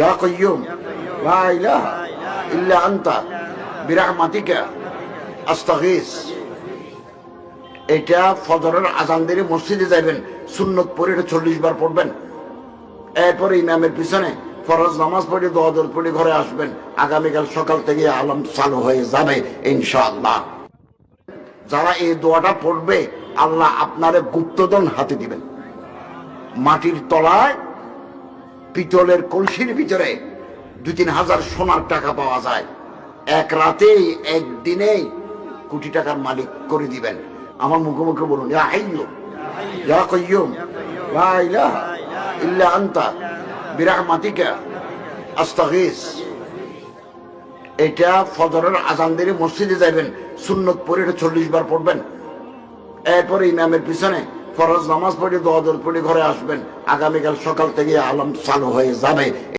ইয়া কাইয়ুম লা ইলাহা ইল্লা আনতা বিরহমাতিকা আস্তাগীস এটা ফজরের আজান দিয়ে মসজিদে যাবেন সুন্নত পড়ে এটা চল্লিশ বার পড়বেন। এরপরে ইমামের পিছনে ফরজ নামাজ পড়ে দোয়া দোল পড়ে ঘরে আসবেন। আগামীকাল সকাল থেকে আলম চালু হয়ে যাবে ইনশাআল্লাহ। যারা এই দোয়াটা পড়বে, আল্লাহ আপনারে গুপ্তধন হাতে দিবেন। মাটির তলায় পিতলের কলসির ভিতরে দুই তিন হাজার সোনার টাকা পাওয়া যায়। এক রাতেই একদিনেই কোটি টাকার মালিক করে দিবেন। আমার মুখে মুখে বলুন এটা ফজরের আজান দিয়ে মসজিদে যাবেন সুন্নত এটা চল্লিশ বার পড়বেন। এরপরে ইমামের পিছনে ফরজ নামাজ পড়ে দোয়া দোল পড়ে ঘরে আসবেন। আগামীকাল সকাল থেকে আলম চালু হয়ে যাবে।